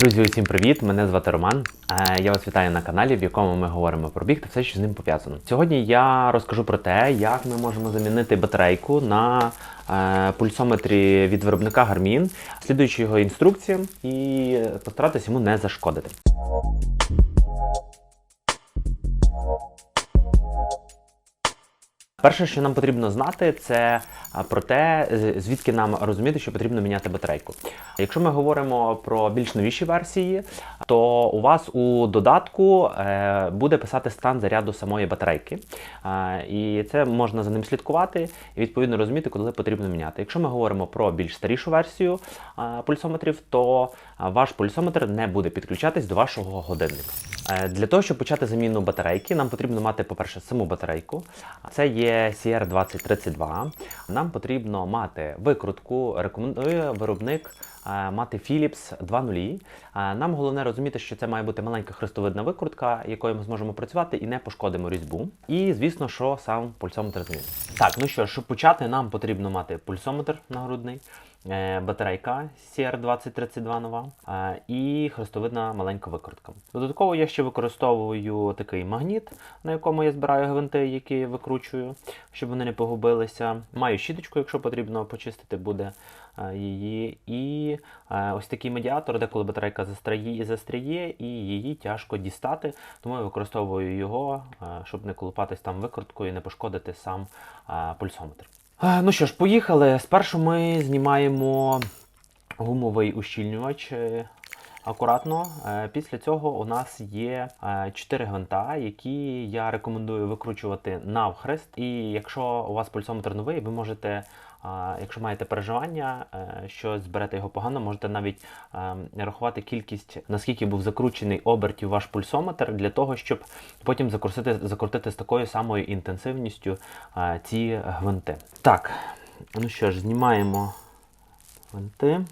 Друзі, усім привіт! Мене звати Роман. Е, Я вас вітаю на каналі, в якому ми говоримо про біг та все, що з ним пов'язано. Сьогодні я розкажу про те, як ми можемо замінити батарейку на е, пульсометрі від виробника Garmin, слідуючи його інструкціям і постаратися йому не зашкодити. Перше, що нам потрібно знати, це а, про те, звідки нам розуміти, що потрібно міняти батарейку. Якщо ми говоримо про більш новіші версії, то у вас у додатку е, буде писати стан заряду самої батарейки. Е, і це можна за ним слідкувати і відповідно розуміти, коли потрібно міняти. Якщо ми говоримо про більш старішу версію е, пульсометрів, то е, ваш пульсометр не буде підключатись до вашого годинника. Е, Для того, щоб почати заміну батарейки, нам потрібно мати, по-перше, саму батарейку. Це є CR2032. Нам потрібно мати викрутку, рекомендує виробник е, мати Philips 2.0. Е, Нам головне розуміти, що це має бути маленька хрестовидна викрутка, якою ми зможемо працювати і не пошкодимо різьбу. І звісно, що сам пульсометр змін. Так, ну що, щоб почати, нам потрібно мати пульсометр нагрудний, батарейка CR2032 нова е, і хрестовидна маленька викрутка. Додатково я ще використовую такий магніт, на якому я збираю гвинти, які викручую, щоб вони не погубилися. Маю щіточку, якщо потрібно почистити буде е, її. І е, ось такий медіатор, де коли батарейка застряє, застряє і її тяжко дістати. Тому я використовую його, е, щоб не колупатись там викруткою і не пошкодити сам е, пульсометр. Е, Ну що ж, поїхали. Спершу ми знімаємо гумовий ущільнювач. Е, Акуратно. Е, Після цього у нас є 4 гвинта, які я рекомендую викручувати навхрест. І якщо у вас пульсометр новий, ви можете, якщо маєте переживання, е, що зберете його погано, можете навіть е, рахувати кількість, наскільки був закручений обертів ваш пульсометр, для того, щоб потім закрутити, закрутити з такою самою інтенсивністю е, ці гвинти. Так, ну що ж, знімаємо гвинти.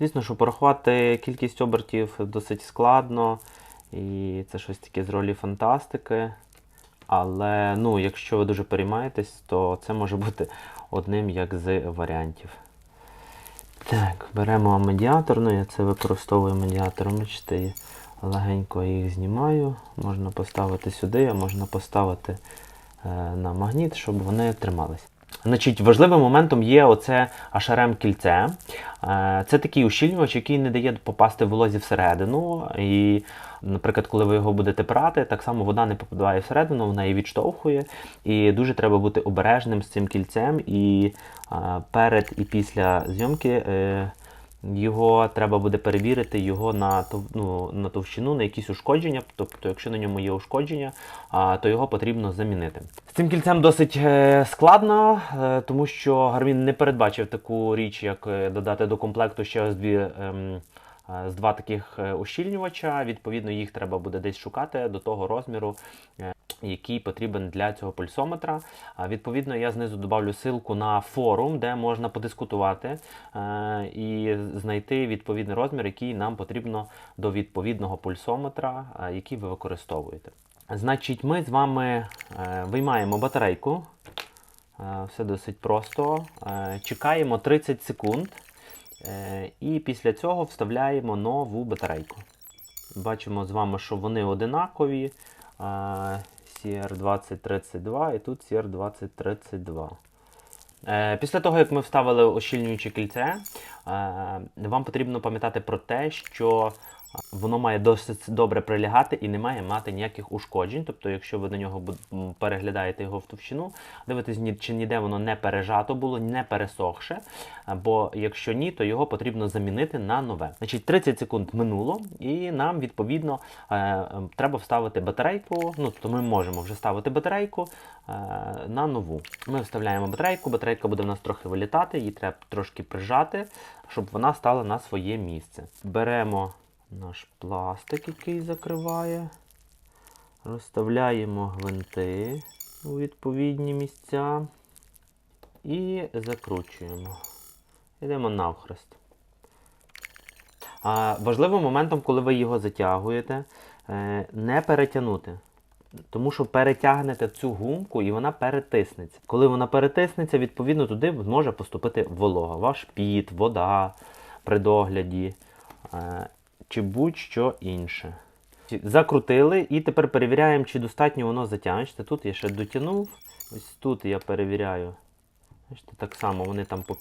Звісно, що порахувати кількість обертів досить складно, і це щось таке з ролі фантастики. Але ну, якщо ви дуже переймаєтесь, то це може бути одним як з варіантів. Так, беремо медіатор. Ну, я це використовую медіатором. Бачите, легенько їх знімаю. Можна поставити сюди, а можна поставити е, на магніт, щоб вони тримались. Значить, важливим моментом є оце HRM кільце. Е, Це такий ущільнювач, який не дає попасти волозі всередину. І, наприклад, коли ви його будете прати, так само вода не попадає всередину, вона її відштовхує. І дуже треба бути обережним з цим кільцем. І е, перед і після зйомки е, його треба буде перевірити його на, ну, на товщину, на якісь ушкодження. Тобто, якщо на ньому є ушкодження, то його потрібно замінити. З цим кільцем досить е, складно, е, тому що Garmin не передбачив таку річ, як е, додати до комплекту ще ось дві. ем, З два таких ущільнювача, відповідно, їх треба буде десь шукати до того розміру, який потрібен для цього пульсометра. Відповідно, я знизу добавлю ссылку на форум, де можна подискутувати е, і знайти відповідний розмір, який нам потрібно до відповідного пульсометра, е, який ви використовуєте. Значить, ми з вами е, виймаємо батарейку. Все досить просто. Чекаємо 30 секунд. І після цього вставляємо нову батарейку. Бачимо з вами, що вони одинакові. Е, CR2032 і тут CR2032. Е, Після того, як ми вставили ощільнююче кільце, е, вам потрібно пам'ятати про те, що воно має досить добре прилягати і не має мати ніяких ушкоджень. Тобто, якщо ви на нього переглядаєте його в товщину, дивитесь, чи ніде воно не пережато було, не пересохше. Бо якщо ні, то його потрібно замінити на нове. Значить, 30 секунд минуло, і нам відповідно е, е, треба вставити батарейку. Ну, то ми можемо вже ставити батарейку е, на нову. Ми вставляємо батарейку, батарейка буде в нас трохи вилітати, її треба трошки прижати, щоб вона стала на своє місце. Беремо наш пластик, який закриває. Розставляємо гвинти у відповідні місця і закручуємо. Йдемо навхрест. А, важливим моментом, коли ви його затягуєте, е, не перетягнути. Тому що перетягнете цю гумку і вона перетиснеться. Коли вона перетиснеться, відповідно туди може поступити волога. Ваш піт, вода, при догляді, е, чи будь-що інше. Закрутили і тепер перевіряємо, чи достатньо воно затягнеться. Тут я ще дотягнув. Ось тут я перевіряю. Бачите, так само вони там по,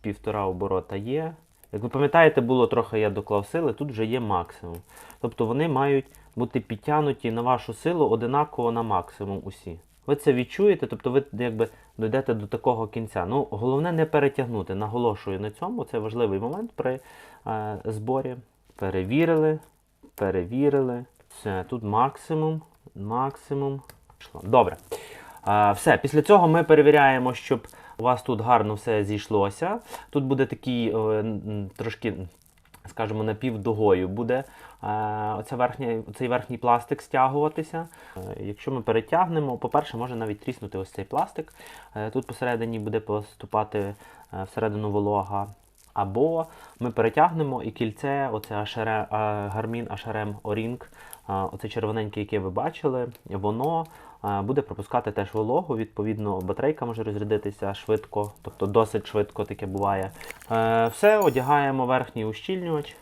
півтора оборота є. Як ви пам'ятаєте, було трохи я доклав сили, тут вже є максимум. Тобто вони мають бути підтягнуті на вашу силу одинаково на максимум усі. Ви це відчуєте, тобто ви якби дійдете до такого кінця. Ну, головне не перетягнути. Наголошую на цьому. Це важливий момент при е, зборі. Перевірили, перевірили. Все, тут максимум, максимум. Добре. Все, після цього ми перевіряємо, щоб у вас тут гарно все зійшлося. Тут буде такий е, трошки, скажімо, напівдугою буде е, оця верхня, цей верхній пластик стягуватися. Е, якщо ми перетягнемо, по-перше, може навіть тріснути ось цей пластик. Тут посередині буде поступати всередину волога. Або ми перетягнемо і кільце, оце HRM, Garmin HRM O-Ring, оце червоненьке, яке ви бачили, воно буде пропускати теж вологу. Відповідно, батарейка може розрядитися швидко, тобто досить швидко таке буває. Е, Все, одягаємо верхній ущільнювач.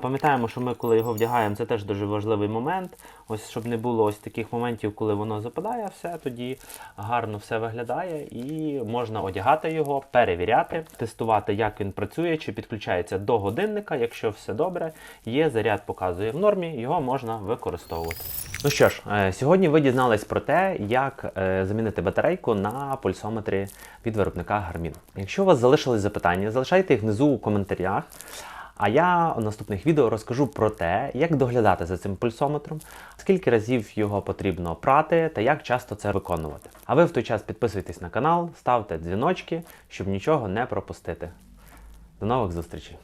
Пам'ятаємо, що ми, коли його вдягаємо, це теж дуже важливий момент. Ось щоб не було ось таких моментів, коли воно западає, все тоді гарно все виглядає, і можна одягати його, перевіряти, тестувати, як він працює, чи підключається до годинника. Якщо все добре, є заряд, показує в нормі, його можна використовувати. Ну що ж, е, сьогодні ви дізнались про те, як е, замінити батарейку на пульсометрі від виробника Garmin. Якщо у вас залишились запитання, залишайте їх внизу у коментарях. А я у наступних відео розкажу про те, як доглядати за цим пульсометром, скільки разів його потрібно прати та як часто це виконувати. А ви в той час підписуйтесь на канал, ставте дзвіночки, щоб нічого не пропустити. До нових зустрічей!